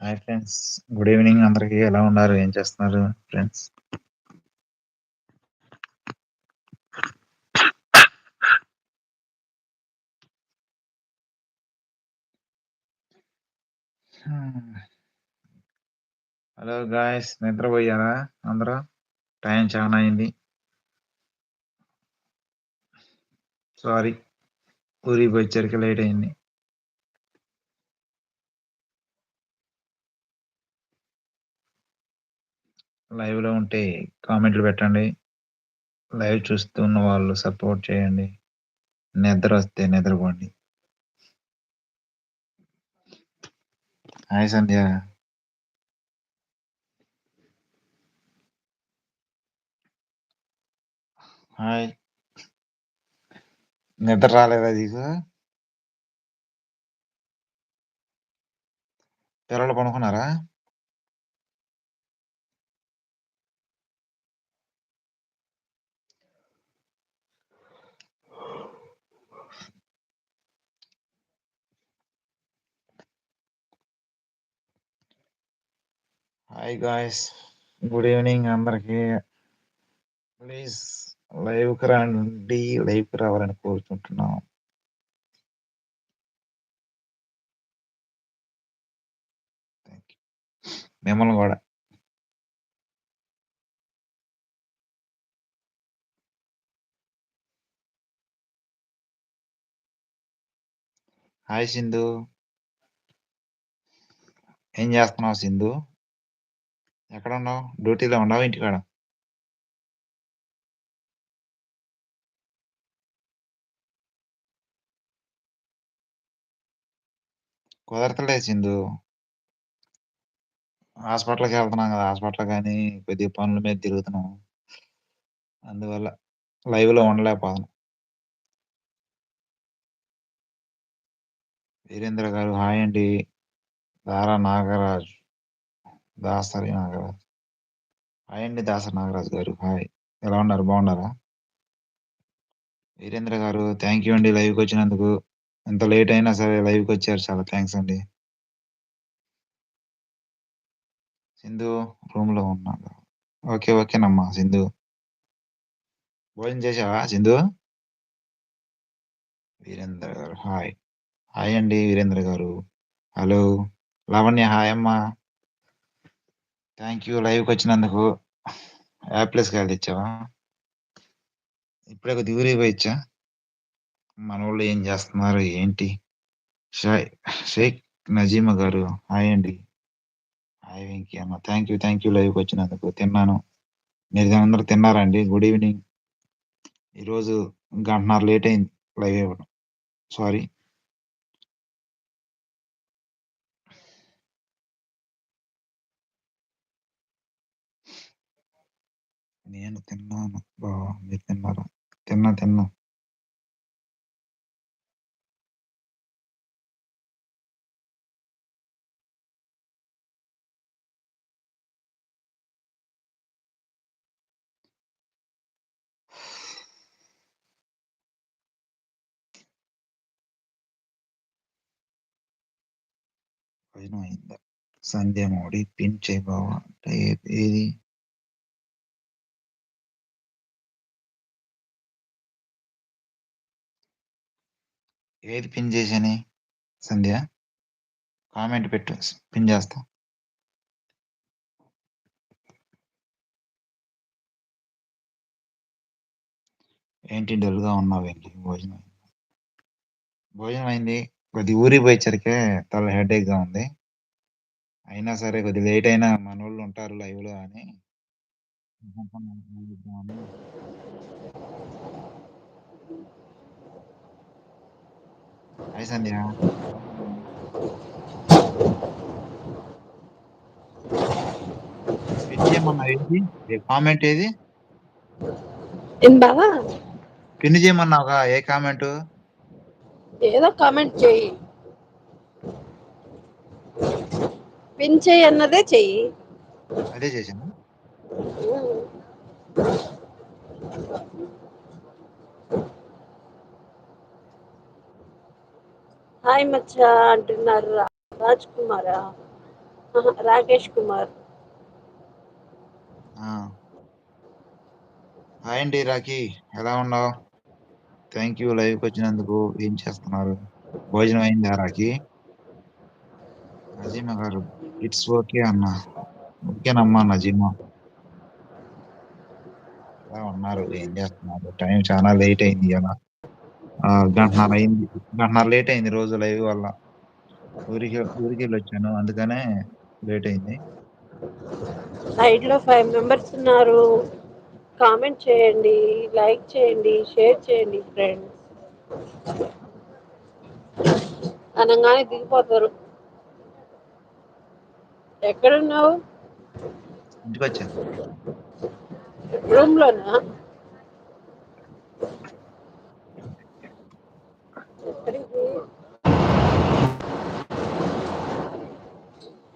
Hi friends good evening అందరికి. ఎలా ఉన్నారు? ఏం చేస్తున్నారు ఫ్రెండ్స్ హలో గాయస్ నిద్రపోయారా? అందరూ? టైం చాలా అయింది. సారీ ఊరికి వచ్చరికి లేట్ అయింది. లైవ్లో ఉంటే కామెంట్లు పెట్టండి. లైవ్ చూస్తున్న వాళ్ళు సపోర్ట్ చేయండి. నిద్ర వస్తే నిద్రపోండి. హాయ్ సంధ్య. హాయ్. నిద్ర రాలేదా నీకు? పిల్లలు పనుకున్నారా హాయ్ గాయస్ గుడ్ ఈవినింగ్ అందరికి. ప్లీజ్ లైవ్కి రండి. లైవ్కి రావాలని కోరుకుంటున్నాం. మిమ్మల్ని కూడా. హాయ్ సింధు ఏం చేస్తున్నావు సింధు ఎక్కడ ఉన్నావు డ్యూటీలో ఉన్నావు ఇంటికాడ? కుదరతలే సింధు. హాస్పిటల్కి వెళ్తున్నాం కదా హాస్పిటల్ కానీ కొద్దిగా పనుల మీద తిరుగుతున్నాం. అందువల్ల లైవ్లో ఉండలేకపోతున్నాం. వీరేంద్ర గారు హాయ్ అండి. దారా నాగరాజ్. దాసరి నాగరాజ్. హాయ్ అండి దాసరి నాగరాజ్ గారు. హాయ్. ఎలా ఉన్నారు? బాగున్నారా? వీరేంద్ర గారు థ్యాంక్ యూ అండి లైవ్కి వచ్చినందుకు. ఎంత లేట్ అయినా సరే లైవ్కి వచ్చారు. చాలా థ్యాంక్స్ అండి. సింధు రూమ్లో ఉన్నా ఓకే ఓకేనమ్మా సింధు. భోజనం చేసావా సింధు? వీరేంద్ర గారు హాయ్. హాయ్ అండి వీరేంద్ర గారు. హలో. లావణ్య హాయ్ అమ్మా. థ్యాంక్ యూ లైవ్కి వచ్చినందుకు యాప్లెస్ కాదు తెచ్చావా? ఇప్పుడే కొద్ది ఊరికి పోయిచ్చా మన వాళ్ళు ఏం చేస్తున్నారు? ఏంటి? షేక్ నజీమా గారు. హాయ్ అండి. హాయ్ వెంకీ అమ్మ థ్యాంక్ యూ థ్యాంక్ యూ లైవ్కి వచ్చినందుకు తిన్నాను. మీరు అందరూ తిన్నారండి గుడ్ ఈవినింగ్ ఈరోజు గంటన్నర లేట్ అయింది. లైవ్ ఇవ్వడం. సారీ నేను తిన్నాను బావా మీరు తిన్నారా? తిన్నా తిన్నా. భోజనం అయిందా? సంధ్య మోడీ పిన్ చేయబావా అంటే ఏది? ఏది పిన్ చేశాని? సంధ్య? కామెంట్ పెట్టు పిన్ చేస్తా. ఏంటి డల్గా ఉన్నావేంటి భోజనం భోజనం అయింది. కొద్ది ఊరికి పోయేసరికే తల హెడేక్గా ఉంది. అయినా సరే కొద్ది లేట్ అయినా మన వాళ్ళు ఉంటారు లైవ్లో అని. చేయమన్నా ఏంటి కామెంట్ ఏది ఏం బావా పిన్ చేయమన్నావుగా ఏ కామెంట్ ఏదో కామెంట్ చెయ్యి పిన్ చెయ్యి అన్నదే చెయ్యి అదే చేశాను హాయ్ మచ్చ అంటున్నారు రాజ్ కుమారా? రాకేష్ కుమార్. హాయ్ అండి రాకీ ఎలా ఉన్నావు? థ్యాంక్ యూ లైవ్కి వచ్చినందుకు ఏం చేస్తున్నారు? భోజనం అయిందా రాఖీ నజీమా గారు ఇట్స్ ఓకే అన్న. ఓకేనమ్మా నజీమా. ఎలా ఉన్నారు? ఏం చేస్తున్నారు? టైం చాలా లేట్ అయింది కదా. గంటన్నర అయింది గంటన్నర లేట్ అయింది రోజు లైవ్ వల్ల. ఊరికి ఊరికి వెళ్ళి వచ్చాను అందుకనే లేట్ అయింది సైడ్లో ఫైవ్ మెంబర్స్ ఉన్నారు. కామెంట్ చేయండి లైక్ చేయండి షేర్ చేయండి ఫ్రెండ్స్. అనగానే దిగిపోతారు. ఎక్కడున్నావు? ఇంటికి వచ్చా రూమ్ లోనా ఎక్కడికి ఎక్కడ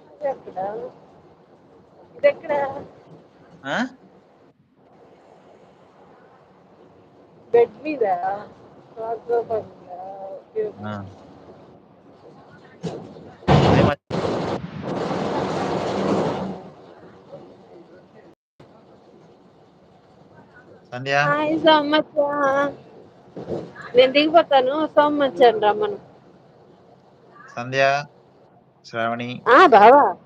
ఇదెక్కడ ఆ? బెడ్ మీద? నేను దిగిపోతాను. సోమచ్చాను రమ్మను. సంధ్య? శ్రావణి? ఆ బావా.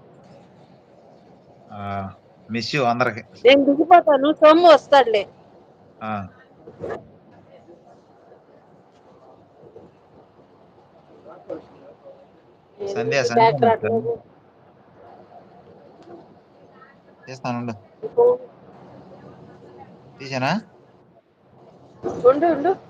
మిస్ యూ అందరికి. నేను దిగిపోతాను. సోము వస్తాడులే. ఆ, సంధ్య చేస్తాను. తీసానా? ఉండు ఉండు.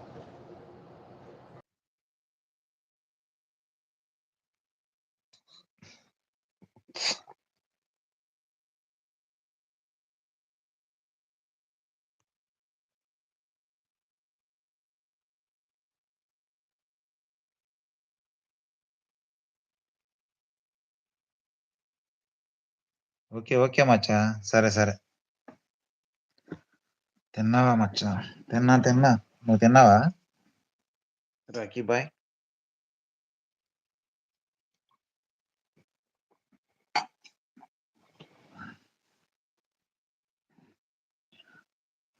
ఓకే ఓకే మచ్చా. సరే సరే. తిన్నావా మచ్చా? తిన్నా తిన్నా. నువ్వు తిన్నావా? Rocky bye.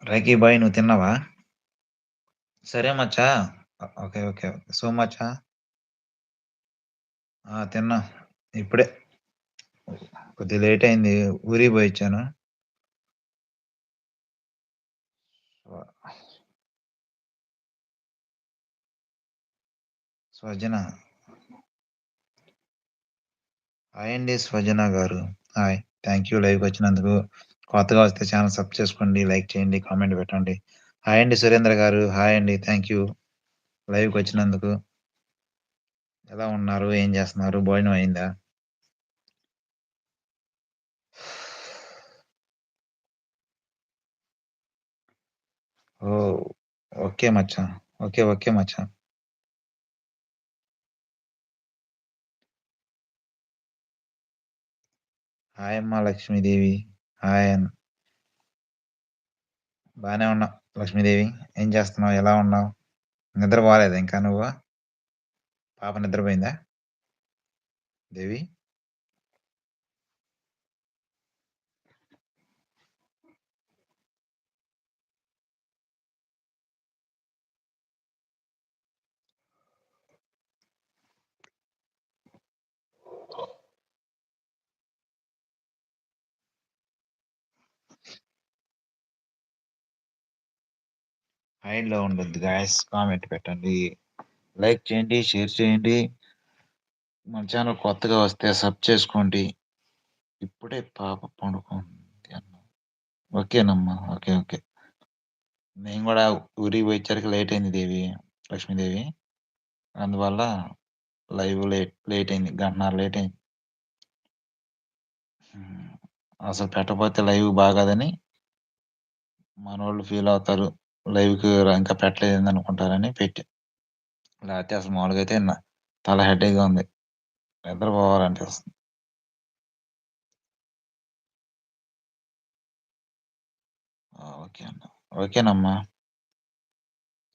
రాకీ బాయ్ నువ్వు తిన్నావా? సరే మచ్చా. Okay okay okay. సో మచ్చా. తిన్నా. ఇప్పుడే. కొద్దిగా లేట్ అయింది ఊరికి పోయి ఇచ్చాను స్వజన హాయ్ అండి స్వజన గారు. హాయ్ థ్యాంక్ యూ లైవ్కి వచ్చినందుకు. కొత్తగా వస్తే ఛానల్ సబ్ చేసుకోండి లైక్ చేయండి కామెంట్ పెట్టండి. హాయ్ అండి సురేంద్ర గారు. హాయ్ అండి థ్యాంక్ యూ లైవ్కి వచ్చినందుకు. ఎలా ఉన్నారు? ఏం చేస్తున్నారు? భోజనం అయిందా? ఓ ఓకే మచ్చా. ఓకే ఓకే మచ్చా. హాయ్ అమ్మా లక్ష్మీదేవి. హాయ్ అన్. బాగానే ఉన్నా లక్ష్మీదేవి. ఏం చేస్తున్నావు? ఎలా ఉన్నావు? నిద్ర పోలేదు ఇంకా నువ్వు? పాప నిద్రపోయిందా? దేవి? హైడ్లో ఉండద్దు గాయస్ కామెంట్ పెట్టండి. లైక్ చేయండి షేర్ చేయండి. మన ఛానల్ కొత్తగా వస్తే సబ్ చేసుకోండి. ఇప్పుడే పాప పండుకుంది అన్న. ఓకేనమ్మా ఓకే ఓకే. నేను కూడా ఊరికి పోయేసరికి లేట్ అయింది దేవి లక్ష్మీదేవి. అందువల్ల లైవ్ లేట్ లేట్ అయింది గంటన్నర లేట్ అయింది. అసలు పెట్టకపోతే లైవ్ బాగాదని వాళ్ళు ఫీల్ అవుతారు. లైవ్కి ఇంకా పెట్టలేదు అనుకుంటారని పెట్టి. లేకపోతే అసలు మామూలుగా అయితే నా తల హెడేగా ఉంది. నిద్రపోవాలంటే వస్తుంది ఆ, ఓకే అన్న. ఓకేనమ్మా.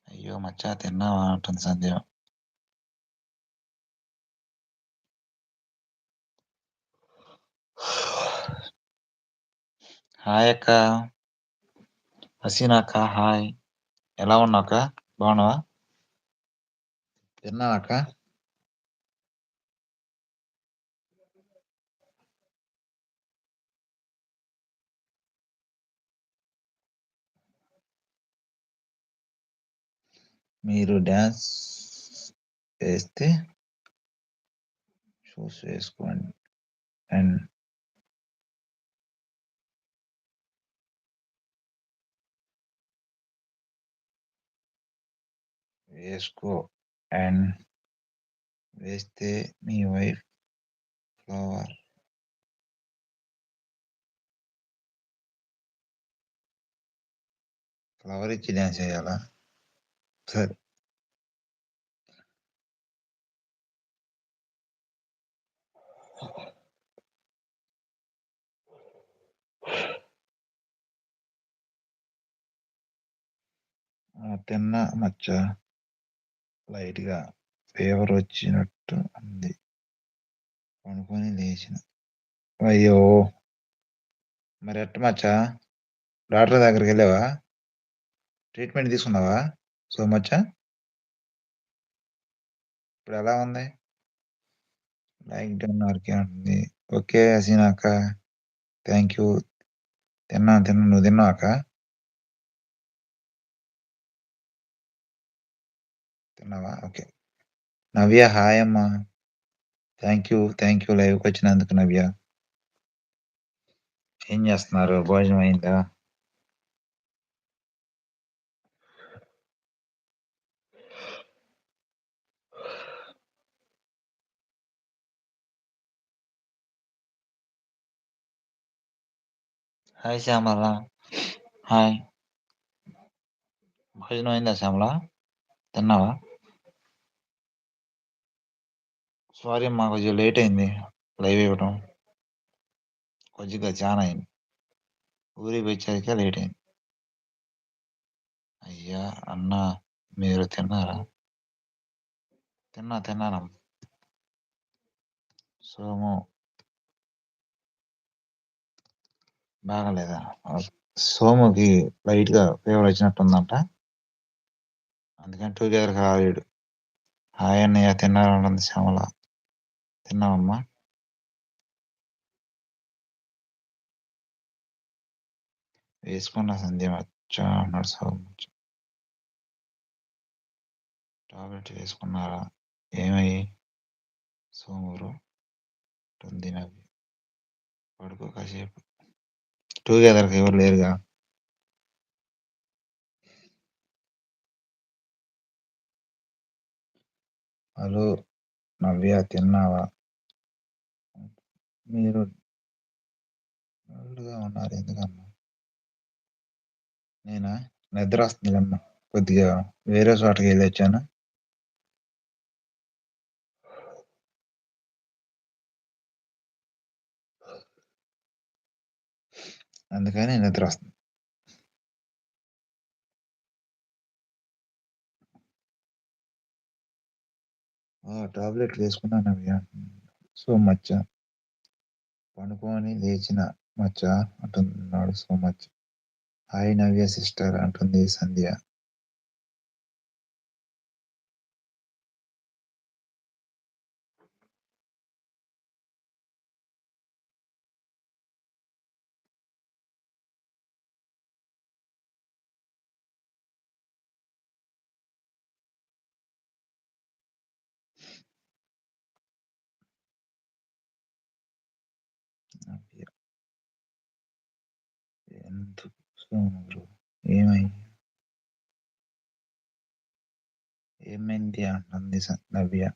అయ్యో మచ్చా తిన్నావా అంటుంది సంధ్య. హాయ్ అక్క. హసీనా అక్క హాయ్. ఎలా ఉన్నావు అక్క? బాగున్నావా? తిన్నావా అక్క. మీరు డ్యాన్స్ వేస్తే షూస్ వేసుకోండి. అండ్ వేసుకో అండ్ వేస్తే మీ వైఫ్ ఫ్లవర్ ఫ్లవర్ ఇచ్చి డ్యాన్స్ చేయాలా సరే ఆ, తిన్నా మచ్చ లైట్గా ఫీవర్ వచ్చినట్టు ఉంది. పనుకొని లేచిన. అయ్యో! మరి ఎట్ట మచ్చా? డాక్టర్ దగ్గరికి వెళ్ళావా? ట్రీట్మెంట్ తీసుకున్నావా? సో మచ్చా? ఇప్పుడు ఎలా ఉంది? లైక్ డౌన్ వరకే ఉంటుంది ఓకే హసీనాక థ్యాంక్ యూ. తిన్నా తిన్నా. నువ్వు తిన్నావాక తిన్నావా ఓకే. నవ్య హాయ్ అమ్మా. థ్యాంక్ యూ థ్యాంక్ యూ లైవ్కి వచ్చినందుకు నవ్య. ఏం చేస్తున్నారు? భోజనం అయిందా? హాయ్ శ్యామల. హాయ్ భోజనం అయిందా శ్యామల? తిన్నావా? సారీ అమ్మా కొంచెం లేట్ అయింది. లైవ్ ఇవ్వడం కొద్దిగా చాలా అయింది. ఊరికి వచ్చాక లేట్ అయింది. అయ్యా అన్న మీరు తిన్నారా? తిన్నా తిన్నాను సోము. బాగలేదా? సోముకి లైట్గా ఫీవర్ వచ్చినట్టు ఉందంట అందుకని టూగెదర్ కాలేడు హాయ్ అన్నయ్య తిన్నారన్నది శ్యామల. తిన్నావమ్మా వేసుకున్న సంధ్య మచ్చా అన్నాడు సోము టాబ్లెట్ వేసుకున్నారా ఏమయ్యి సోమురు ఉంది నవ్వి పడుకో కాసేపు టూగెదర్కి ఎవరు లేరుగా హలో నవ్య తిన్నావా మీరు డల్గా ఉన్నారు. ఎందుకమ్మా? నేనా? నిద్ర వస్తుందిలేమ్మా. కొద్దిగా వేరే చోటకి వెళ్ళి వచ్చాను. అందుకని నిద్ర వస్తుంది. టాబ్లెట్ వేసుకున్నాను అవి. సో మచ్చా. పనుకొని లేచిన మచ్చ అంటున్నాడు so much hi Navya sister అంటుంది సంధ్య నవ్య ఎందుకు సోమరు ఏమైంది ఏమైంది అంటుంది నవ్య?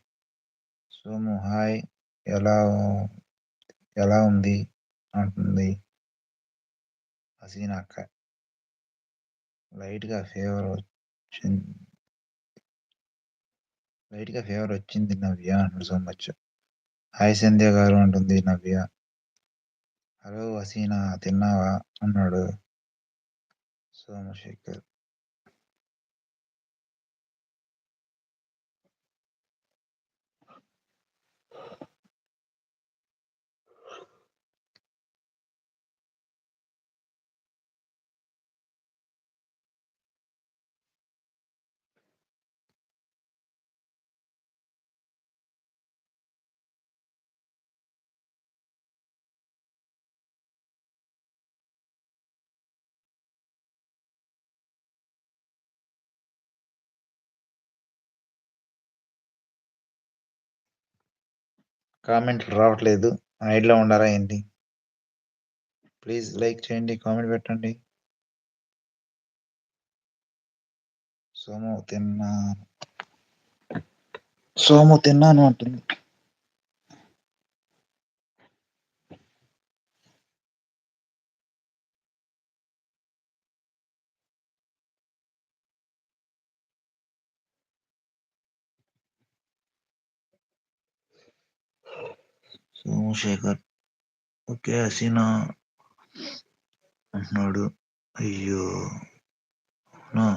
సోము హాయ్. ఎలా ఎలా ఉంది? అంటుంది హసీనా అక్క. లైట్గా ఫేవర్ వచ్చింది. లైట్గా ఫేవర్ వచ్చింది నవ్య అంటుంది సో మచ్ హాయ్ సంధ్య గారు అంటుంది నవ్య. హలో హసీనా తిన్నావా? అన్నాడు. సోమశేఖర్ కామెంట్లు రావట్లేదు. ఐడ్లో ఉండారా ఏంటి? ప్లీజ్ లైక్ చేయండి కామెంట్ పెట్టండి. సోము తిన్నా. సోము తిన్నాను అంటుంది. సోమశేఖర్ ఓకే హసీనా అంటున్నాడు. అయ్యో నా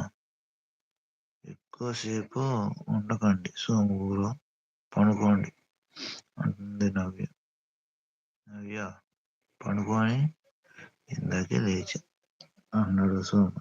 ఎక్కువసేపు ఉండకండి సోముగురు పడుకోండి అంటుంది నవ్య. నవ్య పనుకొని ఇందాకే లేచి అన్నాడు సోము.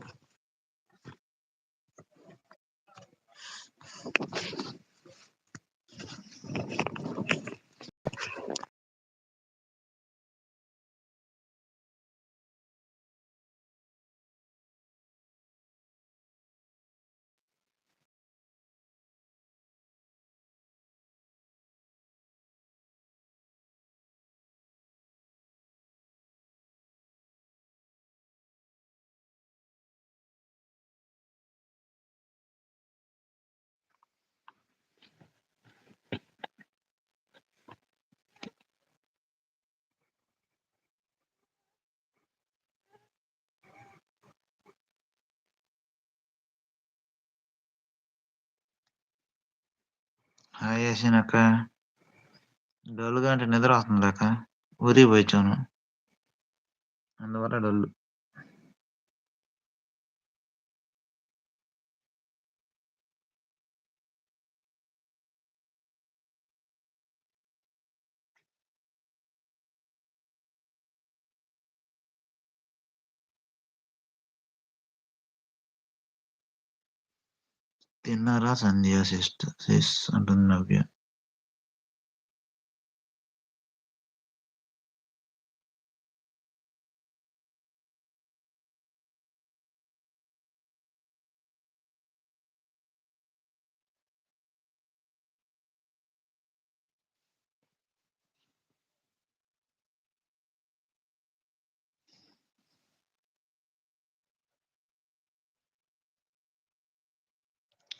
హాయ్ యాసిన్ డల్గా అంటే నిద్ర వస్తుంది అక్క. ఊరికి పోయించాను అందువల్ల డల్లు. తిన్నారా సంధ్య సిస్ట్ సిస్ అంటుంది Navya.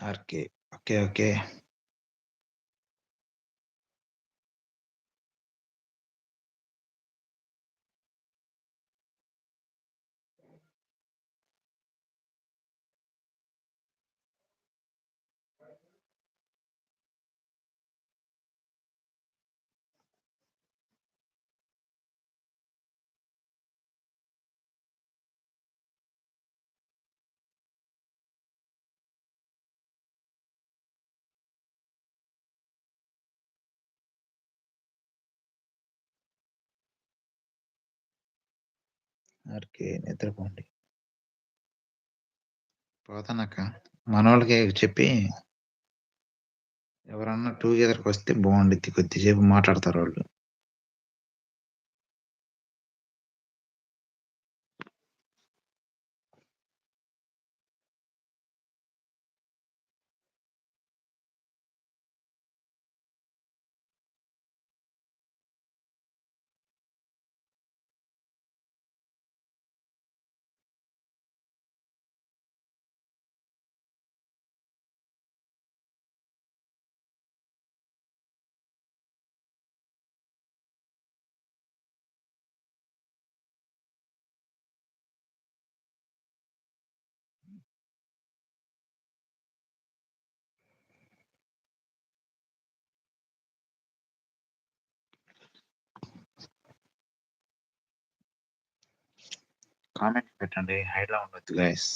Okay okay okay okay నిద్రపోండి. పోతానక్క మనోళ్ళకి చెప్పి ఎవరన్నా టూగెదర్కి వస్తే బాగుండిద్ది. కొద్దిసేపు మాట్లాడతారు వాళ్ళు కామెంట్ పెట్టండి హైడ్లో ఉండొద్దు గైస్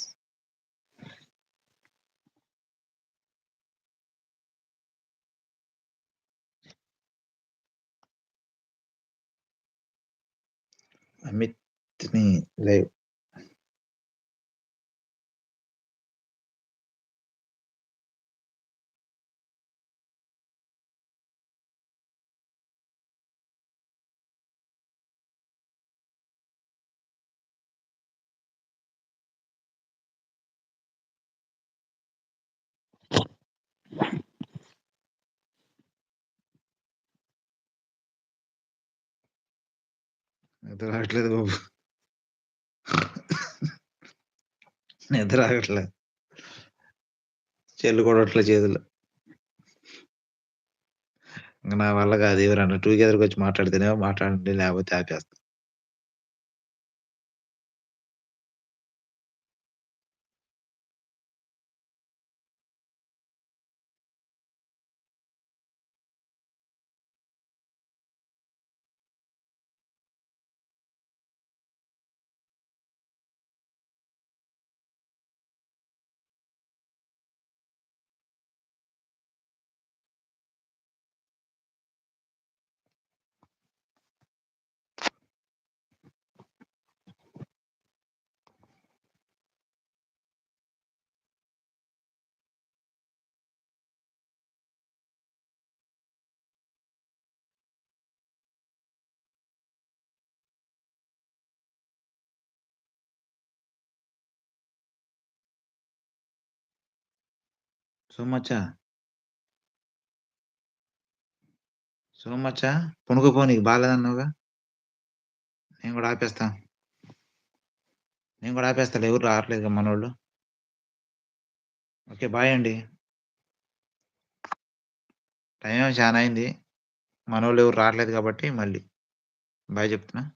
అమిత్ని లైవ్ నిద్ర రావట్లేదు బాబు. నిద్ర రావట్లేదు చెల్లు కూడా చేతులు. ఇంకా నా వల్ల కాదు ఎవరన్నా. టూగెదర్కి వచ్చి మాట్లాడితేనే మాట్లాడండి లేకపోతే ఆపేస్తాను సోమచ్చా? సోమచ్చా? మచ్చా పుణుకుపో నీకు బాగాలేదన్నావుగా నేను కూడా ఆపేస్తా. నేను కూడా ఆపేస్తాను ఎవరు రావట్లేదు మనోళ్ళు. ఓకే బాయ్ అండి. టైం చాలా అయింది. మనోళ్ళు ఎవరు రావట్లేదు కాబట్టి మళ్ళీ. బాయ్ చెప్తున్నా.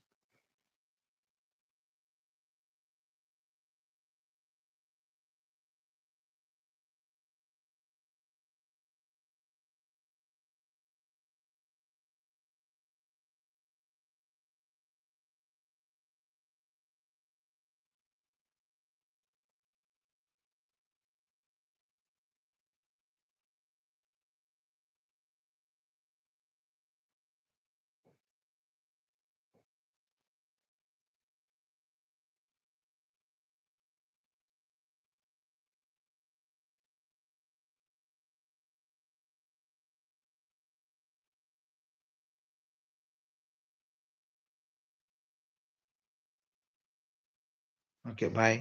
Okay bye